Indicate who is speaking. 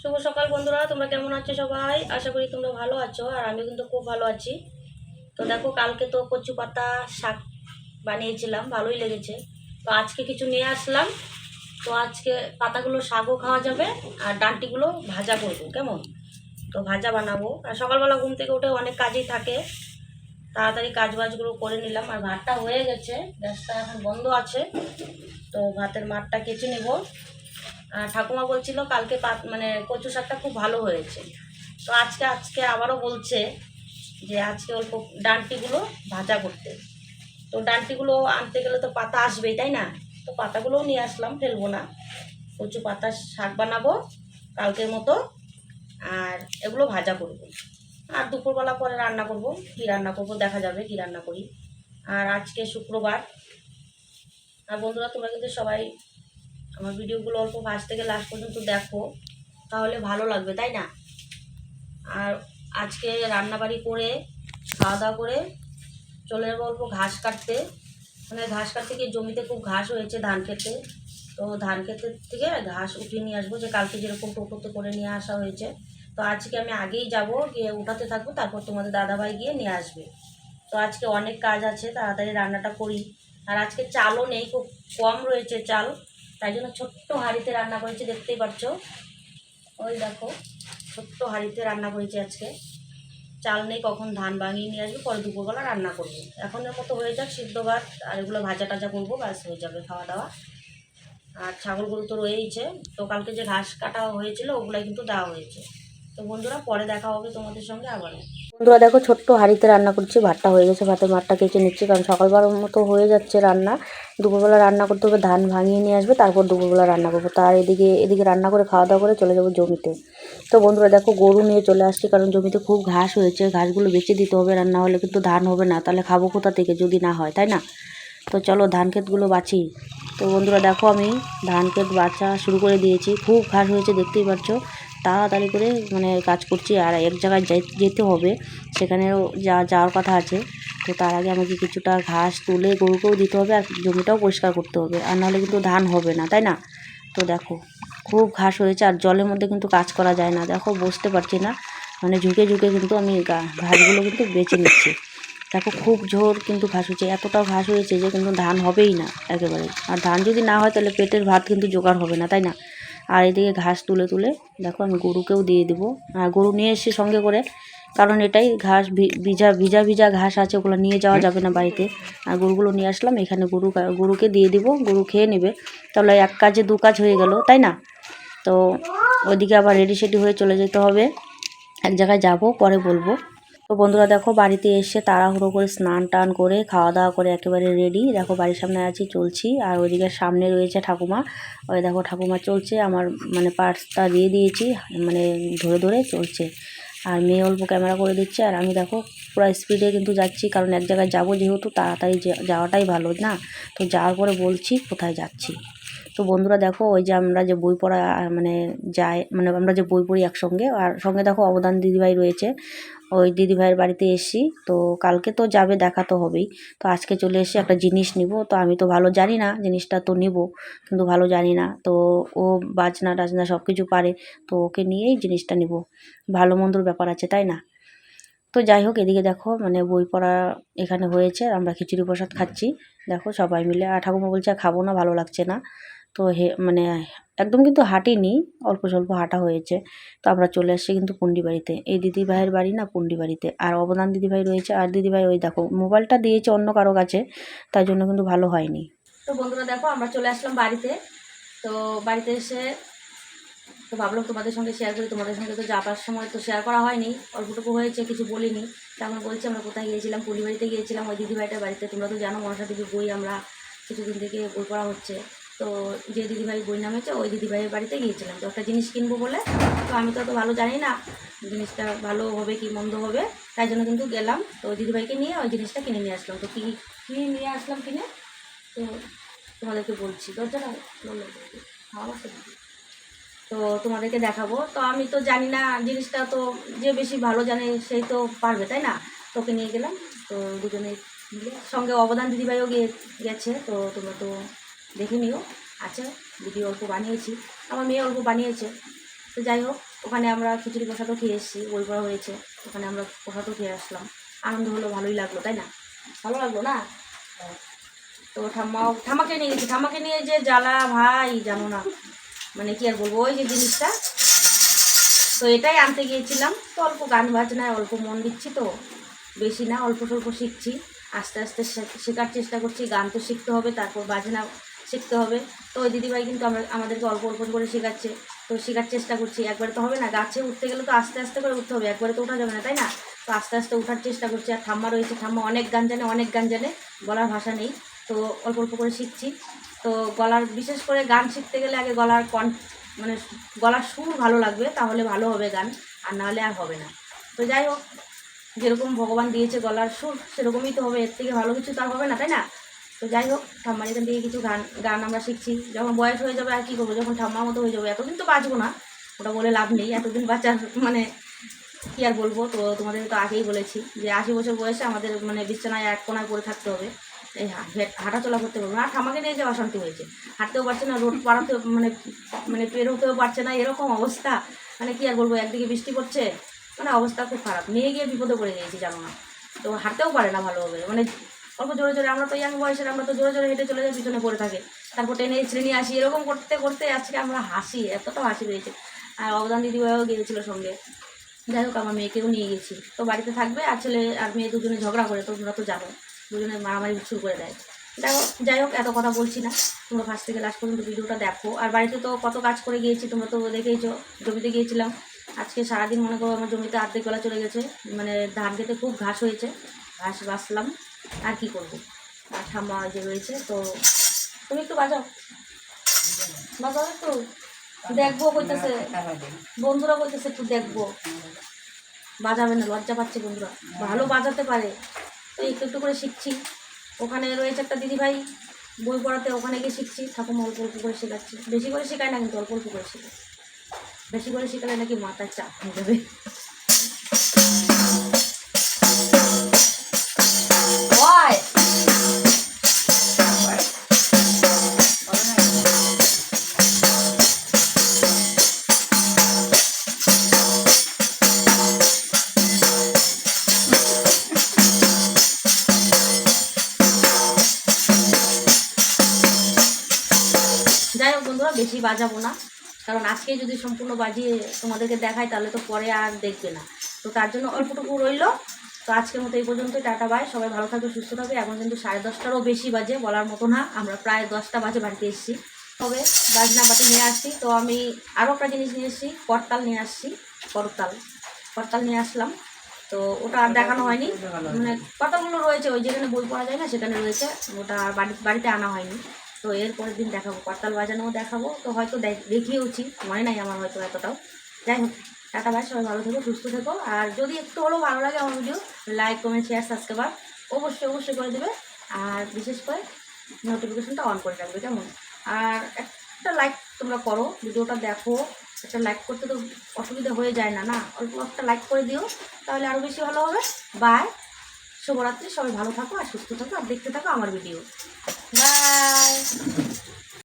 Speaker 1: শুভ সকাল বন্ধুরা, তোমরা কেমন আছো সবাই? আশা করি তোমরা ভালো আছো, আর আমি কিন্তু খুব ভালো আছি। তো দেখো, কালকে তো কচু পাতা শাক বানিয়েছিলাম, ভালোই লেগেছে। তো আজকে কিছু নিয়ে আসলাম। তো আজকে পাতাগুলো শাকও খাওয়া যাবে, আর ডাঁটিগুলো ভাজা করব, কেমন? তো ভাজা বানাবো। আর সকালবেলা ঘুম থেকে উঠে অনেক কাজই থাকে। তাড়াতাড়ি কাজ বাজগুলো করে নিলাম, আর ভাতটা হয়ে গেছে, গ্যাসটা এখন বন্ধ আছে। তো ভাতের মাঠটা কেচে নেব। ঠাকুমা বলছিল কালকে মানে কচু শাকটা খুব ভালো হয়েছে। তো আজকে আজকে আবারও বলছে যে আজকে অল্প ডান্টিগুলো ভাজা করতে। তো ডান্টিগুলো আনতে গেলে তো পাতা আসবেই, তাই না? তো পাতাগুলোও নিয়ে আসলাম, ফেলব না। কচু পাতা, শাক বানাবো কালকের মতো, আর এগুলো ভাজা করব। আর দুপুরবেলা পরে রান্না করব, কি রান্না করব দেখা যাবে, কি রান্না করি। আর আজকে শুক্রবার। আর বন্ধুরা, তোমরা কিন্তু সবাই আমার ভিডিওগুলো অল্প ফার্স্ট থেকে লাস্ট পর্যন্ত দেখো, তাহলে ভালো লাগবে, তাই না? আর আজকে রান্নাবাড়ি করে খাওয়া দাওয়া করে চলে যাব অল্প ঘাস কাটতে। মানে ঘাস কাটতে গিয়ে জমিতে খুব ঘাস হয়েছে ধান খেতে। তো ধান খেতের থেকে ঘাস উঠিয়ে নিয়ে আসব, যে কালকে যেরকম টোটোতে করে নিয়ে আসা হয়েছে। তো আজকে আমি আগেই যাব, গিয়ে উঠাতে থাকব, তারপর তোমাদের দাদাভাই গিয়ে নিয়ে আসবে। তো আজকে অনেক কাজ আছে, তাড়াতাড়ি রান্নাটা করি। আর আজকে চালও নেই, খুব কম রয়েছে চাল। তাই জন্য ছোট্ট হাঁড়িতে রান্না করেছি, দেখতেই পাচ্ছ ওই দেখো, ছোট্ট হাঁড়িতে রান্না করেছি আজকে। চাল নেই, কখন ধান ভাঙিয়ে নিয়ে আসব, পরে দুপুরবেলা রান্না করব। এখনের মতো হয়ে যাক, সিদ্ধ ভাত আর এগুলো ভাজা টাজা করব, ব্যাস হয়ে যাবে খাওয়া দাওয়া। আর ছাগল গরু তো রয়েইছে, তো কালকে যে ঘাস কাটা হয়েছিল, ওগুলাই কিন্তু দেওয়া হয়েছে। তো বন্ধুরা, পরে দেখা হবে তোমাদের সঙ্গে আবার বন্ধুরা, দেখো ছোট্ট হাঁড়িতে রান্না করছি, ভাতটা হয়ে গেছে, ভাতের ভাতটা কেচে নিচ্ছি, কারণ সকালবেলার মতো হয়ে যাচ্ছে রান্না। দুপুরবেলা রান্না করতে হবে, ধান ভাঙিয়ে নিয়ে আসবে, তারপর দুপুরবেলা রান্না করব। তার এদিকে এদিকে রান্না করে খাওয়া দাওয়া করে চলে যাব জমিতে। তো বন্ধুরা দেখো, গরু নিয়ে চলে আসছি, কারণ জমিতে খুব ঘাস হয়েছে, ঘাসগুলো বেঁচে দিতে হবে, রান্না হলে কিন্তু ধান হবে না, তাহলে খাব কোথা থেকে যদি না হয়, তাই না? তো চলো ধান ক্ষেতগুলো বাছি তো বন্ধুরা দেখো আমি ধান ক্ষেত বাছা শুরু করে দিয়েছি, খুব ঘাস হয়েছে, দেখতেই পাচ্ছ। তাড়াতাড়ি করে মানে কাজ করছি আর এক জায়গায় যেতে হবে। সেখানেও যা, যাওয়ার কথা আছে। তো তার আগে আমাকে কিছুটা ঘাস তুলে গরুকেও দিতে হবে আর জমিটাও পরিষ্কার করতে হবে। আর নাহলে কিন্তু ধান হবে না, তাই না? তো দেখো, খুব ঘাস হয়েছে আর জলের মধ্যে কিন্তু কাজ করা যায় না। দেখো, বসতে পারছি না। মানে ঝুঁকে ঝুঁকে কিন্তু আমি ঘাসগুলো কিন্তু বেছে নিচ্ছি। দেখো, খুব জোর কিন্তু ঘাস হয়েছে। এতটাও ঘাস হয়েছে যে কিন্তু ধান হবেই না একেবারে। আর ধান যদি না হয় তাহলে পেটের ভাত কিন্তু জোগাড় হবে না, তাই না? আর এদিকে ঘাস তুলে তুলে, দেখো আমি গরুকেও দিয়ে দিব। আর গরু নিয়ে এসেছি সঙ্গে করে, কারণ এটাই ঘাস ভিজা ভিজা ভিজা ঘাস আছে, ওগুলো নিয়ে যাওয়া যাবে না বাড়িতে। আর গরুগুলো নিয়ে আসলাম, এখানে গরু গরুকে দিয়ে দিব, গরু খেয়ে নেবে। তাহলে এক কাজে দু কাজ হয়ে গেল, তাই না? তো ওইদিকে আবার রেডি সেডি হয়ে চলে যেতে হবে। এক জায়গায় যাব, পরে বলব। তো বন্ধুরা দেখো বাড়িতে এসে তাড়াহুড়ো করে স্নান টান করে খাওয়া দাওয়া করে একেবারে রেডি দেখো বাড়ির সামনে আছি, চলছি। আর ওইদিকে সামনে রয়েছে ঠাকুমা। ওই দেখো ঠাকুমা চলছে, আমার মানে পার্সটা দিয়ে দিয়েছি মানে ধরে ধরে চলছে। আর মেয়ে অল্প ক্যামেরা করে দিচ্ছে, আর আমি দেখো পুরো স্পিডে কিন্তু যাচ্ছি, কারণ এক জায়গায় যাব যেহেতু তাড়াতাড়ি যাওয়াটাই ভালো, না? তো যাওয়ার পরে বলছি কোথায় যাচ্ছি। তো বন্ধুরা দেখো, ওই যে আমরা যে বই পড়া মানে যাই মানে আমরা যে বই পড়ি একসঙ্গে, আর সঙ্গে দেখো অবদান দিদিভাই রয়েছে। ওই দিদিভাইয়ের বাড়িতে এসছি, তো কালকে তো যাবে, দেখা তো হবেই। তো আজকে চলে এসে একটা জিনিস নিব, তো আমি তো ভালো জানি না, জিনিসটা তো নিব, কিন্তু ভালো জানি না। তো ও বাজনা টাজনা সব কিছু পারে, তো ওকে নিয়েই জিনিসটা নিব। ভালো মন্দর ব্যাপার আছে, তাই না? তো যাই হোক, এদিকে দেখো মানে বই পড়া এখানে হয়েছে, আমরা খিচুড়ি প্রসাদ খাচ্ছি। দেখো সবাই মিলে, আর ঠাকুমা বলছে খাব না, ভালো লাগছে না। তো হে মানে একদম কিন্তু হাঁটিনি অল্প স্বল্প হাঁটা হয়েছে। তো আমরা চলে আসছি কিন্তু পুন্ডি বাড়িতে এই দিদি ভাইয়ের বাড়ি না পুন্ডি বাড়িতে আর অবদান দিদিভাই রয়েছে। আর দিদিভাই ওই দেখো, মোবাইলটা দিয়েছে অন্য কারও কাছে তাই জন্য কিন্তু ভালো হয়নি। তো বন্ধুরা দেখো, আমরা চলে আসলাম বাড়িতে। তো বাড়িতে এসে তো ভাবলাম তোমাদের সঙ্গে শেয়ার করি। তোমাদের সঙ্গে তো যাবার সময় তো শেয়ার করা হয়নি। অল্পটুকু হয়েছে, কিছু বলিনি। তো আমরা বলছি, আমরা কোথায় গিয়েছিলাম? পুলি বাড়িতে গিয়েছিলাম। ওই দিদিভাইটার বাড়িতে। তোমরা তো জানো, মনসা দেবী বই আমরা কিছুদিন থেকে বই পড়া হচ্ছে। তো যে দিদিভাই বই নামেছে ওই দিদিভাইয়ের বাড়িতে গিয়েছিলাম। তো একটা জিনিস কিনবো বলে, তো আমি তো অত ভালো জানি না, জিনিসটা ভালো হবে কি মন্দ হবে, তাই জন্য কিন্তু গেলাম। তো ওই দিদিভাইকে নিয়ে ওই জিনিসটা কিনে নিয়ে আসলাম। তো কী কী নিয়ে আসলাম কিনে? তো তোমাদেরকে বলছি, দরজা না বলল খাওয়া তো তোমাদেরকে দেখাবো। তো আমি তো জানি না, জিনিসটা তো যে বেশি ভালো জানে সেই তো পারবে, তাই না? তোকে নিয়ে গেলাম। তো দুজনে সঙ্গে অবদান দিদিভাইও গিয়ে গেছে। তো তোমরা তো দেখে নিও। আছে ভিডিও অল্প বানিয়েছি। আমার মেয়ে অল্প বানিয়েছে। তো যাই হোক, ওখানে আমরা খিচুড়ি প্রসাদও খেয়ে এসেছি বই পড়া হয়েছে। ওখানে আমরা প্রসাদও খেয়ে আসলাম। আনন্দ হলো, ভালোই লাগল, তাই না? ভালো লাগল না? তো ঠাম্মাও ঠাম্মাকে নিয়ে গেছি। ঠাম্মাকে নিয়ে যে জ্বালা, ভাই, জানো না। মানে কি আর বলব, ওই যে জিনিসটা। তো এটাই আনতে গিয়েছিলাম। তো অল্প গান বাজনায় অল্প মন দিচ্ছি তো। বেশি না, অল্প স্বল্প শিখছি। আস্তে আস্তে শেখ- শেখার চেষ্টা করছি। গান তো শিখতে হবে, তারপর বাজনা শিখতে হবে। তো ওই দিদিভাই কিন্তু আমরা, আমাদেরকে অল্প অল্প করে শেখাচ্ছে। তো শেখার চেষ্টা করছি। একবারে তো হবে না, গাছে উঠতে গেলে তো আস্তে আস্তে করে উঠতে হবে। একবারে তো ওঠা যাবে না, তাই না? তো আস্তে আস্তে ওঠার চেষ্টা করছি। আর ঠাম্মা রয়েছে, ঠাম্মা অনেক গান জানে, অনেক গান জানে। বলার ভাষা নেই। তো অল্প অল্প করে শিখছি। তো গলার, বিশেষ করে গান শিখতে গেলে আগে গলার কন মানে গলার সুর ভালো লাগবে, তাহলে ভালো হবে গান। আর নাহলে আর হবে না। তো যাই হোক, যেরকম ভগবান দিয়েছে গলার সুর, সেরকমই তো হবে। এর থেকে ভালো কিছু তো আর হবে না, তাই না? তো যাই হোক, ঠাম্মার এখান থেকে কিছু গান গান আমরা শিখছি। যখন বয়স হয়ে যাবে আর কী করব? যখন ঠাম্মার মতো হয়ে যাবে। এতদিন তো বাঁচবো না। ওটা বলে লাভ নেই। এতদিন বাঁচার মানে কী আর বলব? তো তোমাদের তো আগেই বলেছি যে আশি বছর বয়সে আমাদের মানে বিছানায় এক কোনায় পড়ে থাকতে হবে। এই হাঁটাচলা করতে পারব না। আর ঠামাকে নিয়ে যে অশান্তি হয়েছে। হাঁটতেও পারছে না, রোড পাড়াতে মানে মানে পেরোতেও পারছে না। এরকম অবস্থা। মানে কি আর বলব? একদিকে বৃষ্টি পড়ছে। মানে অবস্থা খুব খারাপ। নিয়ে গিয়ে বিপদে পড়ে গিয়েছি, জানো না। তো হাঁটতেও পারে না ভালোভাবে। মানে অল্প জোরে জোরে, আমরা তো ইয়াং বয়সের, আমরা তো জোরে জোরে হেঁটে চলে যাই, পিছনে পড়ে থাকে। তারপর টেনে শ্রেণি আসি, এরকম করতে করতে আজকে আমরা হাসি, এতটা হাসি পেয়েছে। আর অবদান দিদিভাইও গিয়েছিল সঙ্গে। যাই হোক, আমার মেয়েকেও নিয়ে গেছি। তো বাড়িতে থাকবে, আর ছেলে আর মেয়ে দুজনে ঝগড়া করে, তো তোমরা তো জানো, দুজনে মারামারি শুরু করে দেয়। যাই হোক যাই হোক, এত কথা বলছি না। তোমরা ফার্স্ট থেকে লাস্ট পর্যন্ত ভিডিওটা দেখো। আর বাড়িতে তো কত কাজ করে গিয়েছি, তোমরা তো দেখেইছো, জমিতে গিয়েছিলাম। আজকে সারাদিন মনে করো আমার জমিতে অর্ধেক বেলা চলে গেছে। মানে ধান খেতে খুব ঘাস হয়েছে, ঘাস বাসলাম আর কি করব? আর ঠাম্মা যে রয়েছে, তো তুমি একটু বাজাও। বাজাও একটু। দেখব কইতেছে বন্ধুরা বলতেছে একটু দেখব। বাজাবে না, লজ্জা পাচ্ছে বন্ধুরা। ভালো বাজাতে পারে। তো একটু একটু করে শিখছি। ওখানে রয়েছে একটা দিদিভাই, বই পড়াতে ওখানে গিয়ে শিখছি। ঠাকুমা অল্প অল্প করে শেখাচ্ছি। বেশি করে শেখায় না, কিন্তু অল্প অল্প করে শেখায়। বেশি করে শেখালে নাকি মাথায় চাপ হয়ে যাবে। বেশি বাজাবো না। কারণ আজকে যদি সম্পূর্ণ বাজিয়ে তোমাদেরকে দেখাই, তাহলে তো পরে আর দেখবে না। তো তার জন্য অল্পটুকু রইল। তো আজকের মতো এই পর্যন্ত টাটা বাই সবাই ভালো থাকবে, সুস্থ থাকবে। এখন কিন্তু সাড়ে দশটারও বেশি বাজে, বলার মতো না। আমরা প্রায় দশটা বাজে বাড়িতে এসেছি। তবে বাজনা পাতি নিয়ে আসছি। তো আমি আরও একটা জিনিস নিয়ে এসেছি করতাল নিয়ে আসছি। করতাল করতাল নিয়ে আসলাম। তো ওটা আর দেখানো হয়নি। মানে কতগুলো রয়েছে, ওই যেখানে বই পড়া যায় না, সেখানে রয়েছে। ওটা বাড়ি বাড়িতে আনা হয়নি। তো এর পরের দিন দেখাবো করতাল বাজানোও দেখাবো। তো হয়তো দেখ- দেখিয়েওছি, মনে নাই আমার হয়তো এতটাও। যাই হোক, টাটা ভাই সবাই ভালো থেকো, সুস্থ থেকো। আর যদি একটু হলেও ভালো লাগে আমার video like comment share subscriber অবশ্যই অবশ্যই করে দেবে। আর বিশেষ করে নোটিফিকেশনটা অন করে রাখবে, কেমন? আর একটা লাইক তোমরা করো, ভিডিওটা দেখো। একটা লাইক করতে তো অসুবিধা হয়ে যায় না না? অল্প একটা লাইক করে দিও, তাহলে আরও বেশি ভালো হবে। বাই শুভরাত্রি সবাই ভালো থাকো আর সুস্থ থাকো আর দেখতে থাকো আমার ভিডিও বাই